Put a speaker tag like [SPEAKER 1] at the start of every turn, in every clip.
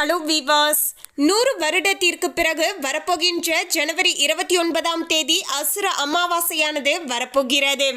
[SPEAKER 1] Hello விவாஸ் நூறு வருடத்திற்கு பிறகு வரப்போகின்ற ஜனவரி இருபத்தி ஒன்பதாம் தேதி அசுர அமாவாசையானது வரப்போகிறது.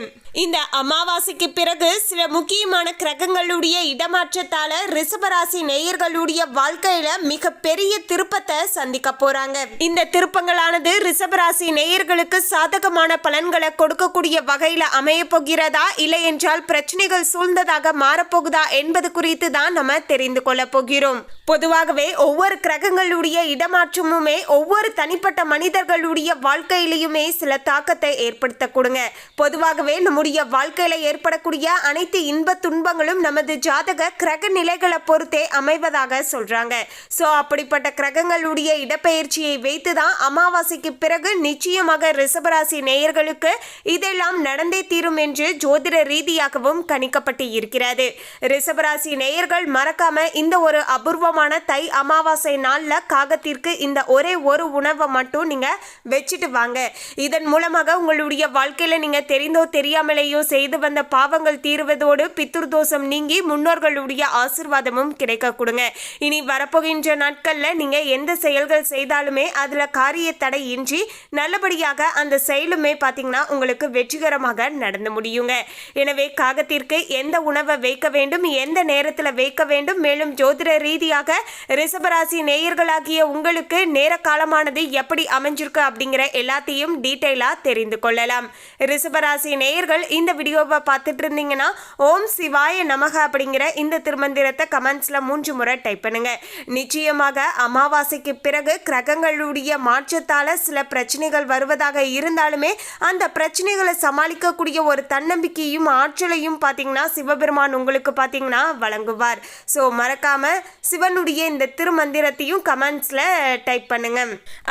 [SPEAKER 1] இந்த அமாவாசைக்கு பிறகு சில முக்கியமான கிரகங்களுடைய இடமாற்றத்தால ரிஷபராசி நேயர்களுடைய வாழ்க்கையில மிக பெரிய திருப்பத்தை சந்திக்க போறாங்க. இந்த திருப்பங்களானது ரிஷபராசி நேயர்களுக்கு சாதகமான பலன்களை கொடுக்கக்கூடிய வகையில அமைய போகிறதா இல்லை என்றால் பிரச்சனைகள் சூழ்ந்ததாக மாறப்போகுதா என்பது குறித்து தான் நம்ம தெரிந்து கொள்ள போகிறோம். பொதுவாக ஆகவே ஒவ்வொரு கிரகங்களுடைய இடமாற்றமுமே ஒவ்வொரு தனிப்பட்ட மனிதர்களுடைய வாழ்க்கையிலையுமே சில தாக்கத்தை ஏற்படுத்த கொடுங்க. பொதுவாகவே நம்முடைய வாழ்க்கையில ஏற்படக்கூடிய அனைத்து இன்ப துன்பங்களும் நமது ஜாதக கிரக நிலைகளை பொறுத்தே அமைவதாக சொல்றாங்க. ஸோ அப்படிப்பட்ட கிரகங்களுடைய இடப்பெயர்ச்சியை வைத்து தான் அமாவாசைக்கு பிறகு நிச்சயமாக ரிஷபராசி நேயர்களுக்கு இதெல்லாம் நடந்தே தீரும் என்று ஜோதிட ரீதியாகவும் கணிக்கப்பட்டு இருக்கிறது. ரிஷபராசி நேயர்கள் மறக்காம இந்த ஒரு அபூர்வமான தை அமாவாசை நாளில் காகத்திற்கு இந்த ஒரே ஒரு உணவை மட்டும் நீங்கள் வச்சுட்டு வாங்க. இதன் மூலமாக உங்களுடைய வாழ்க்கையில் நீங்கள் தெரிந்தோ தெரியாமலேயோ செய்து வந்த பாவங்கள் தீருவதோடு பித்துர் தோஷம் நீங்கி முன்னோர்களுடைய ஆசிர்வாதமும் கிடைக்க கொடுங்க. இனி வரப்போகின்ற நாட்களில் நீங்கள் எந்த செயல்கள் செய்தாலுமே அதில் காரிய தடை இன்றி நல்லபடியாக அந்த செயலுமே பார்த்தீங்கன்னா உங்களுக்கு வெற்றிகரமாக நடந்து முடியுங்க. எனவே காகத்திற்கு எந்த உணவை வைக்க வேண்டும் எந்த நேரத்தில் வைக்க வேண்டும் மேலும் ஜோதிட ரீதியாக ரிஷபராசி நேயர்களாகிய உங்களுக்கு நேர காலமானது எப்படி அமைஞ்சிருக்கு அப்படிங்கிற எல்லாத்தையும் டீட்டெயிலாக தெரிந்து கொள்ளலாம். ரிஷபராசி நேயர்கள் இந்த வீடியோவை பார்த்துட்டு இருந்தீங்கன்னா ஓம் சிவாய நமக அப்படிங்கிற இந்த திருமந்திரத்தை கமெண்ட்ஸில் மூன்று முறை டைப் பண்ணுங்க. நிச்சயமாக அமாவாசைக்கு பிறகு கிரகங்களுடைய மாற்றத்தால் சில பிரச்சனைகள் வருவதாக இருந்தாலுமே அந்த பிரச்சனைகளை சமாளிக்கக்கூடிய ஒரு தன்னம்பிக்கையும் ஆற்றலையும் பார்த்தீங்கன்னா சிவபெருமான் உங்களுக்கு பார்த்தீங்கன்னா வழங்குவார். ஸோ மறக்காமல் சிவனுடைய இந்த திருமந்திரத்தையும் கமெண்ட்ஸில் டைப் பண்ணுங்க.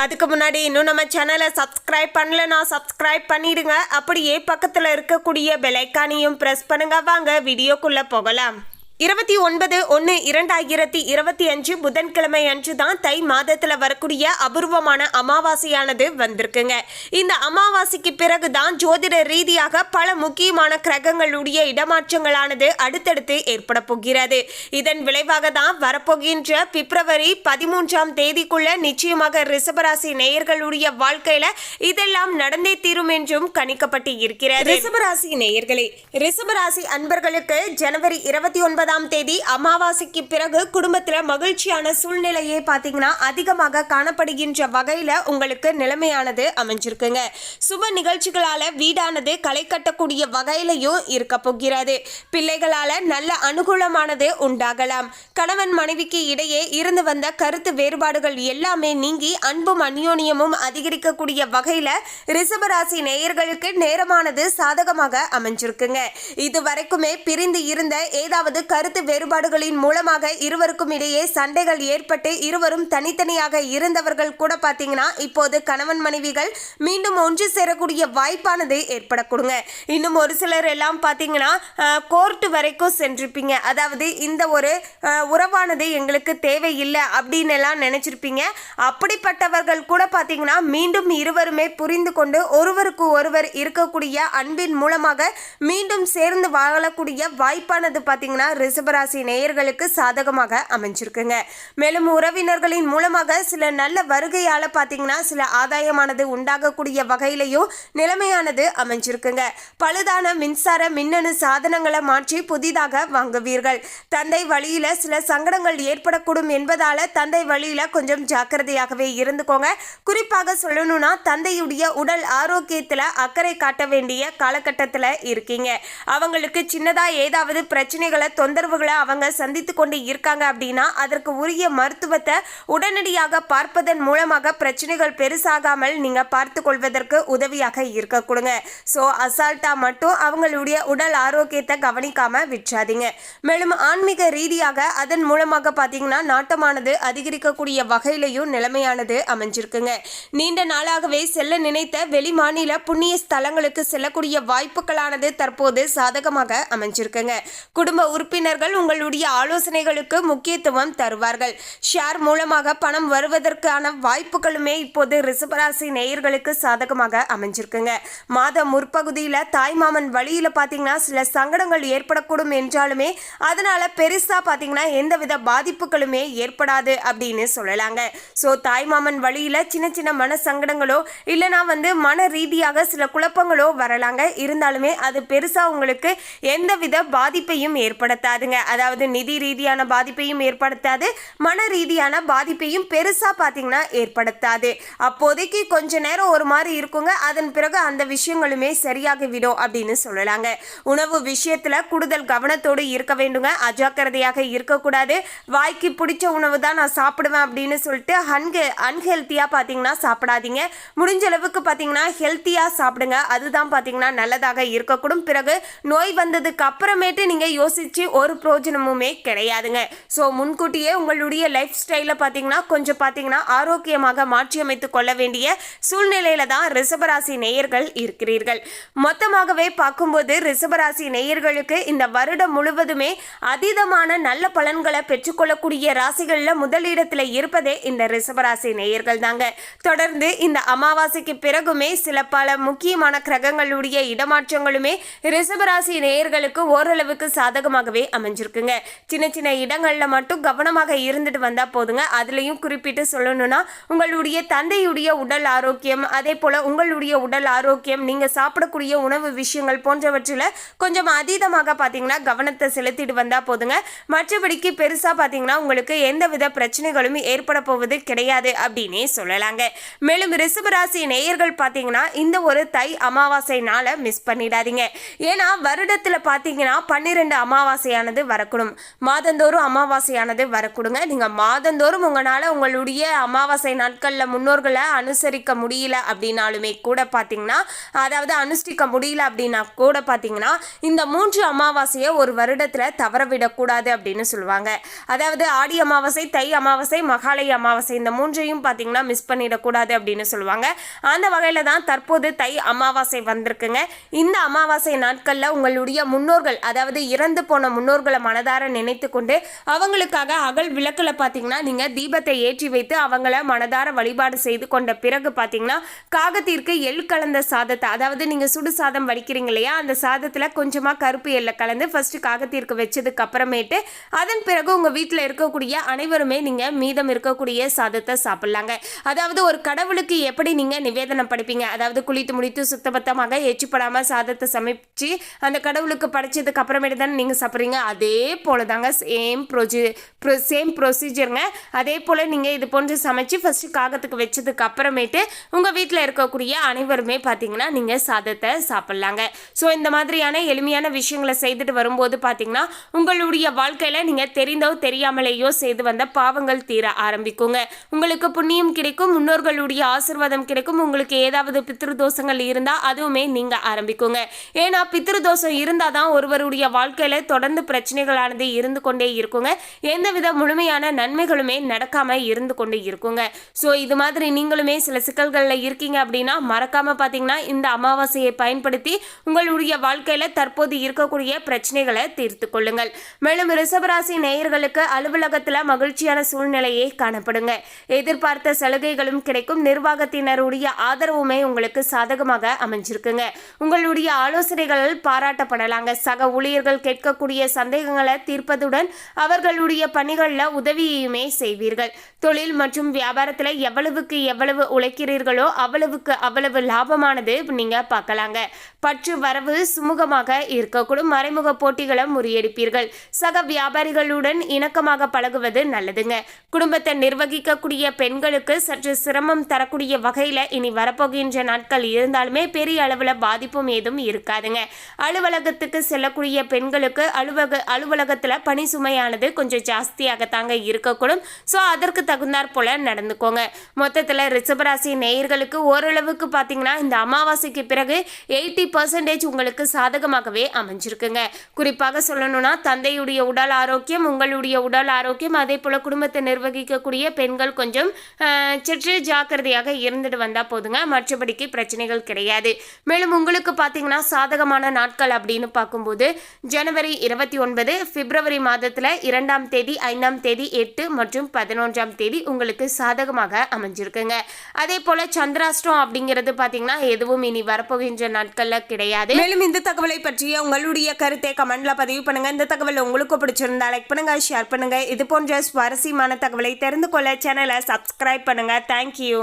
[SPEAKER 1] அதுக்கு முன்னாடி இன்னும் நம்ம சேனலை சப்ஸ்கிரைப் பண்ணலனா சப்ஸ்கிரைப் பண்ணிடுங்க. அப்படியே பக்கத்தில் இருக்கக்கூடிய பெலைக்கானையும் ப்ரெஸ் பண்ணுங்க. வாங்க வீடியோக்குள்ளே போகலாம். இருபத்தி ஒன்பது ஒன்று இரண்டாயிரத்தி இருபத்தி அஞ்சு புதன்கிழமை அன்று தான் தை மாதத்தில் வரக்கூடிய அபூர்வமான அமாவாசையானது வந்திருக்குங்க. இந்த அமாவாசைக்கு பிறகு தான் ஜோதிட ரீதியாக பல முக்கியமான கிரகங்களுடைய இடமாற்றங்களானது அடுத்தடுத்து ஏற்பட போகிறது. இதன் விளைவாக தான் வரப்போகின்ற பிப்ரவரி பதிமூன்றாம் தேதிக்குள்ள நிச்சயமாக ரிஷபராசி நேயர்களுடைய வாழ்க்கையில இதெல்லாம் நடந்தே தீரும் என்றும் கணிக்கப்பட்டு இருக்கிறது. ரிஷபராசி நேயர்களே ரிஷபராசி அன்பர்களுக்கு ஜனவரி இருபத்தி ஒன்பதாம் தேதி அமாவாசைக்கு பிறகு குடும்பத்தில் மகிழ்ச்சியான சூழ்நிலையே பார்த்தீங்கன்னா அதிகமாக காணப்படுகின்ற வகையில் உங்களுக்கு நிலைமையானது அமைஞ்சிருக்குங்க. சுப நிகழ்ச்சிகளால் வீடானது களை கட்டக்கூடிய வகையிலையும் இருக்க போகிறது. பிள்ளைகளால் நல்ல அனுகூலமானது உண்டாகலாம். கணவன் மனைவிக்கு இடையே இருந்து வந்த கருத்து வேறுபாடுகள் எல்லாமே நீங்கி அன்பும் அந்யோன்யமும் அதிகரிக்கக்கூடிய வகையில் ரிஷபராசி நேயர்களுக்கு நேரமானது சாதகமாக அமைஞ்சிருக்குங்க. இது வரைக்குமே பிரிந்து இருந்த ஏதாவது கருத்து வேறுபாடுகளின் மூலமாக இருவருக்கும் இடையே சண்டைகள் ஏற்பட்டு இருவரும் தனித்தனியாக இருந்தவர்கள் கூட பார்த்தீங்கன்னா இப்போது கணவன் மனைவிகள் மீண்டும் ஒன்று சேரக்கூடிய வாய்ப்பானது ஏற்பட கொடுங்க இன்னும் ஒரு சிலர் எல்லாம் பார்த்தீங்கன்னா கோர்ட்டு வரைக்கும் சென்றிருப்பீங்க. அதாவது இந்த ஒரு உறவானது எங்களுக்கு தேவையில்லை அப்படின்னு எல்லாம் நினைச்சிருப்பீங்க. அப்படிப்பட்டவர்கள் கூட பார்த்தீங்கன்னா மீண்டும் இருவருமே புரிந்து கொண்டு ஒருவருக்கு ஒருவர் இருக்கக்கூடிய அன்பின் மூலமாக மீண்டும் சேர்ந்து வாழக்கூடிய வாய்ப்பானது பார்த்தீங்கன்னா ரிஷபராசி நேயர்களுக்கு சாதகமாக அமைஞ்சிருக்குங்க. மேலும் உறவினர்களின் மூலமாக சில நல்ல வருகையால் பார்த்தீங்கன்னா சில ஆதாயமானது உண்டாகக்கூடிய வகையிலையும் நிலைமையானது அமைஞ்சிருக்குங்க. பழுதான மின்சார மின்னணு சாதனங்களை மாற்றி புதிதாக வாங்குவீர்கள். தந்தை வழியில் சில சங்கடங்கள் ஏற்படக்கூடும் என்பதால் தந்தை வழியில் கொஞ்சம் ஜாக்கிரதையாகவே இருந்துக்கோங்க. குறிப்பாக சொல்லணும்னா தந்தையுடைய உடல் ஆரோக்கியத்தில் அக்கறை காட்ட வேண்டிய காலகட்டத்தில் இருக்கீங்க. அவங்களுக்கு சின்னதாக ஏதாவது பிரச்சனைகளை தொந்தரவுகளை அவங்க சந்தித்து கொண்டு இருக்காங்க அப்படின்னா அதற்கு உரிய மருத்துவத்தை உடனடியாக பார்ப்பதன் மூலமாக பிரச்சனைகள் பெருசாகாமல் நீங்க பார்த்து கொள்வதற்கு உதவியாக இருக்க கொடுங்க. ஸோ அசால்ட்டா மட்டும் அவங்களுடைய உடல் ஆரோக்கியத்தை கவனிக்காம விற்றாதீங்க மேலும் ஆன்மீக ரீதியாக அதன் மூலமாக பார்த்தீங்கன்னா நாட்டமானது அதிகரிக்கக்கூடிய வகையிலையும் நிலைமையானது அமைஞ்சிருக்குங்க. நீண்ட நாளாகவே செல்ல நினைத்த வெளி மாநில புண்ணிய ஸ்தலங்களுக்கு செல்லக்கூடிய வாய்ப்புகளானது தற்போது சாதகமாக அமைஞ்சிருக்குங்க. குடும்ப உறுப்பினர் உறவினர்கள் உங்களுடைய ஆலோசனைகளுக்கு முக்கியத்துவம் தருவார்கள். ஷேர் மூலமாக பணம் வருவதற்கான வாய்ப்புகளுமே இப்போது ரிஷபராசி நேயர்களுக்கு சாதகமாக அமைஞ்சிருக்குங்க. மாத முற்பகுதியில் தாய்மாமன் வழியில் பார்த்தீங்கன்னா சில சங்கடங்கள் ஏற்படக்கூடும் என்றாலுமே அதனால பெருசா பார்த்தீங்கன்னா எந்தவித பாதிப்புகளுமே ஏற்படாது அப்படின்னு சொல்லலாங்க. ஸோ தாய்மாமன் வழியில் சின்ன சின்ன மன சங்கடங்களோ இல்லைனா வந்து மன ரீதியாக சில குழப்பங்களோ வரலாங்க. இருந்தாலுமே அது பெருசாக உங்களுக்கு எந்தவித பாதிப்பையும் ஏற்படுத்தாதுங்க அதாவது நிதி ரீதியான பாதிப்பையும் ஏற்படுத்தாது மன ரீதியான பாதிப்பையும் பெருசாக பார்த்தீங்கன்னா ஏற்படுத்தாது. அப்போதைக்கு கொஞ்ச நேரம் ஒரு மாதிரி இருக்குங்க. அதன் பிறகு அந்த விஷயங்களுமே சரியாகி விடும் அப்படின்னு சொல்லலாங்க. உணவு விஷயத்தில் கூடுதல் கவனத்தோடு இருக்க வேண்டுங்க. அஜாக்கிரதையாக இருக்கக்கூடாது. வாய்க்கு பிடிச்ச உணவு தான் நான் சாப்பிடுவேன் அப்படின்னு சொல்லிட்டு அன்ஹெ அன்ஹெல்த்தியாக பார்த்தீங்கன்னா சாப்பிடாதீங்க. முடிஞ்ச அளவுக்கு பார்த்தீங்கன்னா ஹெல்த்தியாக சாப்பிடுங்க. அதுதான் பார்த்தீங்கன்னா நல்லதாக இருக்கக்கூடும். பிறகு நோய் வந்ததுக்கு அப்புறமேட்டு நீங்கள் யோசித்து ஒரு பிரோஜனமுமே கிடையாதுங்க. ஸோ முன்கூட்டியே உங்களுடைய லைஃப் ஸ்டைலை பார்த்தீங்கன்னா கொஞ்சம் பார்த்தீங்கன்னா ஆரோக்கியமாக மாற்றியமைத்து கொள்ள வேண்டிய சூழ்நிலையில தான் ரிஷபராசி நேயர்கள் இருக்கிறீர்கள். மொத்தமாகவே பார்க்கும்போது ரிஷபராசி நேயர்களுக்கு இந்த வருடம் முழுவதுமே அதீதமான நல்ல பலன்களை பெற்றுக்கொள்ளக்கூடிய ராசிகளில் முதலிடத்தில் இருப்பதே இந்த ரிஷபராசி நேயர்கள் தாங்க. தொடர்ந்து இந்த அமாவாசைக்கு பிறகுமே சில பல முக்கியமான கிரகங்களுடைய இடமாற்றங்களுமே ரிஷபராசி நேயர்களுக்கு ஓரளவுக்கு சாதகமாகவே அமைஞ்சிருக்குங்க. சின்ன சின்ன இடங்களில் மட்டும் கவனமாக இருந்துட்டு வந்தால் போதுங்க. அதுலேயும் குறிப்பிட்டு சொல்லணும்னா உங்களுடைய தந்தையுடைய உடல் ஆரோக்கியம் அதே போல் உங்களுடைய உடல் ஆரோக்கியம் நீங்கள் சாப்பிடக்கூடிய உணவு விஷயங்கள் போன்றவற்றில் கொஞ்சம் அதீதமாக பார்த்தீங்கன்னா கவனத்தை செலுத்திட்டு வந்தால் போதுங்க. மற்றபடிக்கு பெருசாக பார்த்தீங்கன்னா உங்களுக்கு எந்தவித பிரச்சனைகளும் ஏற்பட போவது கிடையாது அப்படின்னே சொல்லலாங்க. மேலும் ரிசபராசி நேயர்கள் பார்த்தீங்கன்னா இந்த ஒரு தை அமாவாசை நாளை மிஸ் பண்ணிடாதீங்க. ஏன்னா வருடத்தில் பார்த்தீங்கன்னா பன்னிரெண்டு அமாவாசையானது வரக்கூடும். மாதந்தோறும் அமாவாசையானது வரக்கூடுங்க. நீங்கள் மாதந்தோறும் உங்களால் உங்களுடைய அமாவாசை நாட்களில் முன்னோர்களை அனுசரிக்க முடியல அப்படின்னாலுமே கூட பார்த்தீங்கன்னா அதாவது அனுஷ்டிக்க முடியல அப்படின்னா கூட பார்த்தீங்கன்னா இந்த மூன்று அமாவாசையை ஒரு வருடத்தில் தவறவிடக்கூடாது அப்படின்னு சொல்லுவாங்க. அதாவது ஆடி அமாவாசை தை அமாவாசை மகாலய அமாவாசை இந்த மூன்றையும் பார்த்தீங்கன்னா மிஸ் பண்ணிடக்கூடாது அப்படின்னு சொல்லுவாங்க. அந்த வகையில் தான் தற்போது தை அமாவாசை வந்திருக்குங்க. இந்த அமாவாசை நாட்களில் உங்களுடைய முன்னோர்கள் அதாவது இறந்து போன முன்னோர்களை மனதார நினைத்து கொண்டு அவங்களுக்காக அகல் விளக்கில் பார்த்தீங்கன்னா நீங்கள் தீபத்தை ஏற்றி வைத்து அவங்கள மனதார வழிபாடு செய்து கொண்ட பிறகு பார்த்தீங்கன்னா காகத்திற்கு எள் கலந்த சாதத்தை அதாவது நீங்கள் சுடு சாதம் வடிக்கிறீங்க இல்லையா அந்த சாதத்தில் கொஞ்சமாக கருப்பு எள்ளை கலந்து ஃபர்ஸ்ட் காகத்திற்கு வச்சதுக்கு அப்புறமேட்டு அதன் பிறகு உங்கள் வீட்டில் இருக்கக்கூடிய அனைவருமே நீங்கள் மீதம் இருக்கக்கூடிய சாதத்தை சாப்பிட்லாங்க. அதாவது ஒரு கடவுளுக்கு எப்படி நீங்கள் நிவேதனம் படிப்பீங்க? அதாவது குளித்து முடித்து சுத்தபத்தமாக எச்சிப்படாமல் சாதத்தை சமைச்சு அந்த கடவுளுக்கு படைச்சதுக்கு அப்புறமேட்டு தானே நீங்கள் சாப்பிட்றீங்க? அதே போல் தாங்க சேம் ப்ரொஜி ப்ரொ சேம் ப்ரொசீஜருங்க அதே போல் நீங்கள் இது போன்று சமைச்சு ஃபஸ்ட்டு காகத்துக்கு வச்சதுக்கு அப்புறமேட்டு உங்கள் வீட்டில் இருக்கக்கூடிய அனைவருமே பார்த்தீங்கன்னா நீங்கள் சாதத்தை சாப்பிட்லாங்க. ஸோ இந்த மாதிரியான எளிமையான விஷயங்களை செய்துட்டு வரும்போது பார்த்தீங்கன்னா உங்களுடைய வாழ்க்கையில் நீங்கள் தெரிந்தோ தெரியாமலேயோ செய்து வந்த பாவங்கள் தீர ஆரம்பிக்குங்க. உங்களுக்கு புண்ணியம் கிடைக்கும் முன்னோர்களுடைய ஆசிர்வாதம் கிடைக்கும் உங்களுக்கு ஏதாவது பித்ரு தோஷங்கள் இருந்தால் அதுவுமே நீங்கள் ஆரம்பிக்குங்க. ஏன்னா பித்ரு தோஷம் இருந்தால் தான் ஒருவருடைய வாழ்க்கையில் தொடர்ந்து பிரச்சனைகளானது இருந்து கொண்டே இருக்குங்க. எந்தவித முழுமையான நன்மைகளுமே நடக்காமல் இருந்து கொண்டே இருக்குங்க. ஸோ இது மாதிரி நீங்களுமே சில சிக்கல்களில் இருக்கீங்க அப்படின்னா மறக்காமல் பார்த்தீங்கன்னா இந்த அமாவாசையை பயன்படுத்தி உங்களுடைய வாழ்க்கையில் தற்போது இருக்கக்கூடிய பிரச்சனைகளை தீர்த்து கொள்ளுங்கள். மேலும் ரிஷபராசி நேயர்களுக்கு அலுவலகத்தில் மகிழ்ச்சியான சூழ்நிலையே காணப்படுங்க. எதிர்பார்த்த சலுகைகளும் கிடைக்கும். நிர்வாகத்தினருடைய ஆதரவுமே உங்களுக்கு சாதகமாக அமைஞ்சிருக்குங்க. உங்களுடைய ஆலோசனைகள் பாராட்டப்படலாங்க. சக ஊழியர்கள் கேட்கக்கூடிய சந்தேகங்களை தீர்ப்பதுடன் அவர்களுடைய பணிகளில் உதவியுமே செய்வீர்கள். தொழில் மற்றும் வியாபாரத்தில் எவ்வளவுக்கு எவ்வளவு உழைக்கிறீர்களோ அவ்வளவுக்கு அவ்வளவு லாபமானது நீங்க பார்க்கலாங்க. பற்று வரவு சுமூகமாக இருக்கக்கூடும். மறைமுக போட்டிகளை முறியடிப்பீர்கள். சக வியாபாரிகளுடன் இணக்கமாக பழகுவது நல்லதுங்க. குடும்பத்தை நிர்வகிக்கக்கூடிய பெண்களுக்கு சற்று சிரமம் தரக்கூடிய வகையில் இனி வரப்போகின்ற நாட்கள் இருந்தாலுமே பெரிய அளவில் பாதிப்பும் ஏதும் இருக்காதுங்க. அலுவலகத்துக்கு செல்லக்கூடிய பெண்களுக்கு அலுவலக அலுவலகத்தில் பணி சுமையானது கொஞ்சம் ஜாஸ்தியாகத்தாங்க இருக்கக்கூடும். ஸோ அதற்கு தகுந்தாற் போல நடந்துக்கோங்க. மொத்தத்தில் ரிஷபராசி நேயர்களுக்கு ஓரளவுக்கு பார்த்தீங்கன்னா இந்த அமாவாசைக்கு பிறகு எயிட்டி பர்சன்டேஜ் உங்களுக்கு சாதகமாகவே அமைஞ்சிருக்குங்க. குறிப்பாக சொல்லணும்னா தந்தையுடைய உடல் ஆரோக்கியம் உங்களுடைய உடல் ஆரோக்கியம் அதே போல் குடும்பத்தை நிர்வகிக்கக்கூடிய பெண்கள் கொஞ்சம் சற்று ஜாக்கிரதையாக இருந்துட்டு வந்தால் போதுங்க. மற்றபடிக்கு பிரச்சனைகள் கிடையாது. மேலும் உங்களுக்கு பார்த்தீங்கன்னா சாதகமான நாட்கள் அப்படின்னு பார்க்கும்போது ஜனவரி இருபத்தி இருபத்தி ஒன்பது பிப்ரவரி மாதத்தில் இரண்டாம் தேதி ஐந்தாம் தேதி எட்டு மற்றும் பதினொன்றாம் தேதி உங்களுக்கு சாதகமாக அமைஞ்சிருக்குங்க. அதே போல சந்திராஷ்டம் அப்படிங்கிறது பார்த்தீங்கன்னா எதுவும் இனி வரப்போகின்ற நாட்களில் கிடையாது. மேலும் இந்த தகவலை பற்றிய உங்களுடைய கருத்தை கமெண்ட்ல பதிவு பண்ணுங்க. இந்த தகவல் உங்களுக்கு பிடிச்சிருந்தா லைக் பண்ணுங்க ஷேர் பண்ணுங்க. இது போன்ற சுவாரஸ்யமான தகவலை தெரிந்து கொள்ள சேனலை சப்ஸ்கிரைப் பண்ணுங்க. தேங்க்யூ